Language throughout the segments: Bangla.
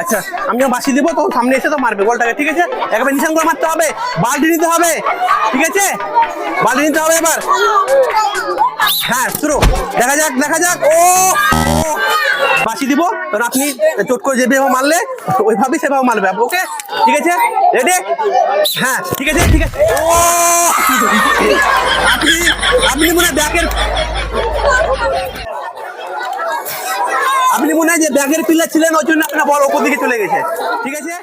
আচ্ছা আমি যখন বাসি দিব, তখন সামনে এসে তো মারবে বলটাকে ঠিক আছে? একবার নিশান করে মারতে হবে, বালতি নিতে হবে, ঠিক আছে? বালতি নিতে হবে এবার। হ্যাঁ শুরু। দেখা যাক দেখা যাক। ও। বাসি দিব। তখন আপনি চোট করে যেভাবে মারলে, ওইভাবেই সেভাবে মারবে ওকে? ঠিক আছে? রেডি হ্যাঁ ঠিক আছে ঠিক আছে। ও আপনি মনে হয় যে ব্যাগের পিলার ছিলেন, ওই জন্য আপনার বল ওপর দিকে চলে গেছে। ঠিক আছে?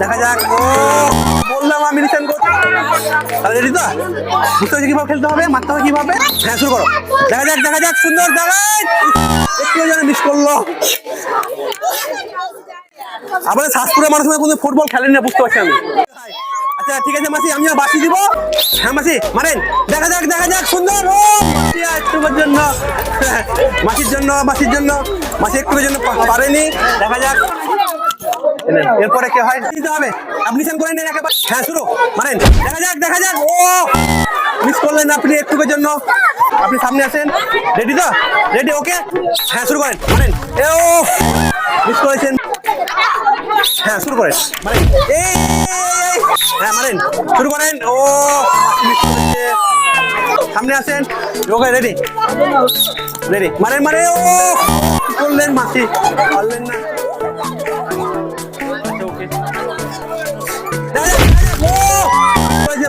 দেখা যাক। বললাম আমি খেলতে হবে? করো। দেখা যাক দেখা যাক, সুন্দর আমাদের শাসপুরের মানুষ কোনো ফুটবল খেলেন না বুঝতে পারছি আমি। আচ্ছা ঠিক আছে, মাসি আমি বাসি দিব। হ্যাঁ মাসি, মারেন। দেখা যাক দেখা যাক, সুন্দর। ও, মাসি জন্য। মাসির জন্য মাসির জন্য। মাসি একটুর জন্য পারেনি। দেখা যাক। এরপরে কে হয়? দিতে হবে। আপনি সেন করে নেন একেবারে। হ্যাঁ শুরু। মারেন। দেখা যাক দেখা যাক। ও মিস করলেন আপনি একটুকের জন্য। আপনি সামনে আসেন। রেডি তো? রেডি ওকে হ্যাঁ শুরু করেন। মারেন। এ, ও মিস করেছেন। হ্যাঁ শুরু করেন। এই, হ্যাঁ মারেন। শুরু করেন। ও সামনে আসেন। ওকে রেডি রেডি মারেন মারে ও করলেন মাসি? পারলেন না।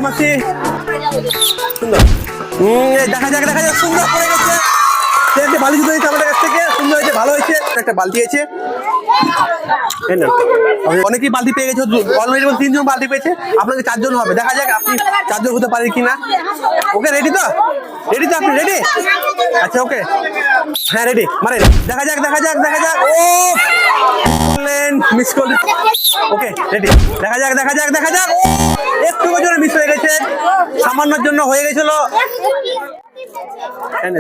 মাসি। সুন্দর। দেখা যাক দেখা যাক। সুন্দর কাছ থেকে। সুন্দর হয়েছে ভালো হয়েছে। একটা বালতি হয়েছে। অনেকেই বালতি পেয়ে গেছে অলরেডি তিনজন বালতি পেয়েছে, আপনাকে চারজন হবে। দেখা যাক আপনি চারজন হতে পারেন কিনা। ওকে রেডি তো? রেডি তো আপনি? রেডি আচ্ছা ওকে। হ্যাঁ রেডি মারেন। দেখা যাক দেখা যাক দেখা যাক। ও! করলেন মিস ওকে রেডি দেখা যাক দেখা যাক দেখা যাক। একটু মিস হয়ে গেছে। সামান্যর জন্য হয়ে গেছিল। নেন।